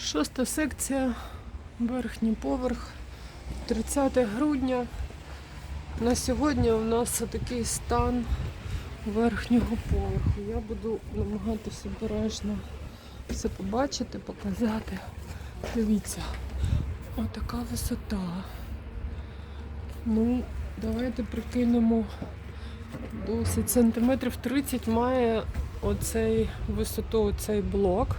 Шоста секція, верхній поверх, 30 грудня. На сьогодні у нас такий стан верхнього поверху. Я буду намагатися обережно все побачити, показати. Дивіться, отака висота. Ну, давайте прикинемо досить сантиметрів 30 має оцей висоту, оцей блок.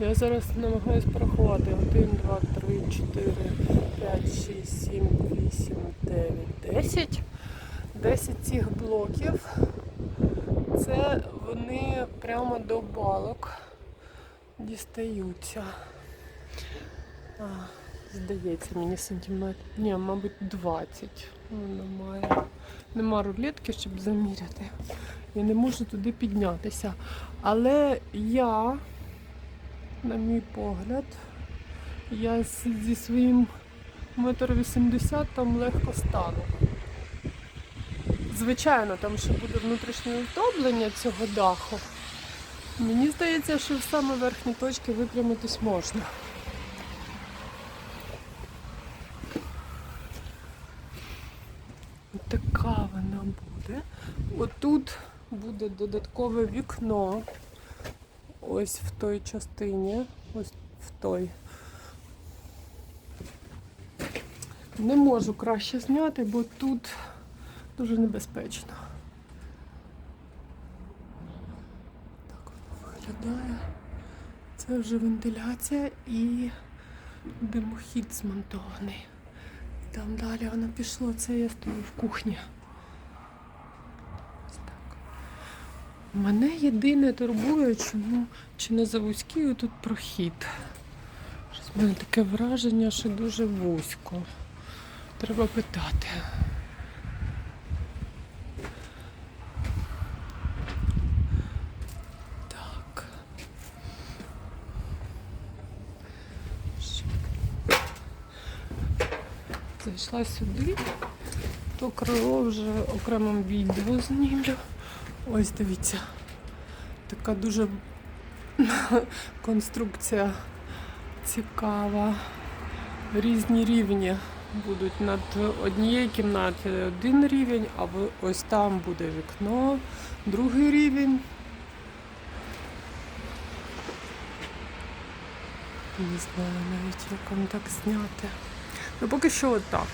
Я зараз намагаюся порахувати. 1, 2, 3, 4, 5, 6, 7, 8, 9, 10. 10 цих блоків. Це вони прямо до балок дістаються. А, здається, мені сантиметр. Ні, мабуть, 20. Ну, Немає. Нема рулетки, щоб заміряти. Я не можу туди піднятися. Але я, на мій погляд, я зі своїм метр вісімдесят там легко стану. Звичайно, там ще буде внутрішнє втоплення цього даху. Мені здається, що в саме верхні точки випрямитись можна. Така вона буде. Отут буде додаткове вікно. Ось в той частині. Ось в той. Не можу краще зняти, бо тут дуже небезпечно. Так воно виглядає. Це вже вентиляція і димохід змонтований. Там далі воно пішло, це я стою в кухні. Ось так. Мене єдине турбує, чому чи не за вузький тут прохід. В мене таке враження, що дуже вузько. Треба питати. Так. Зайшла сюди, то крило вже окремим відео знімлю. Ось дивіться. Така дуже конструкція цікава. Різні рівні будуть над однією кімнатою один рівень, а ось там буде вікно, другий рівень. Не знаю навіть, як вам так зняти. Ну поки що отак.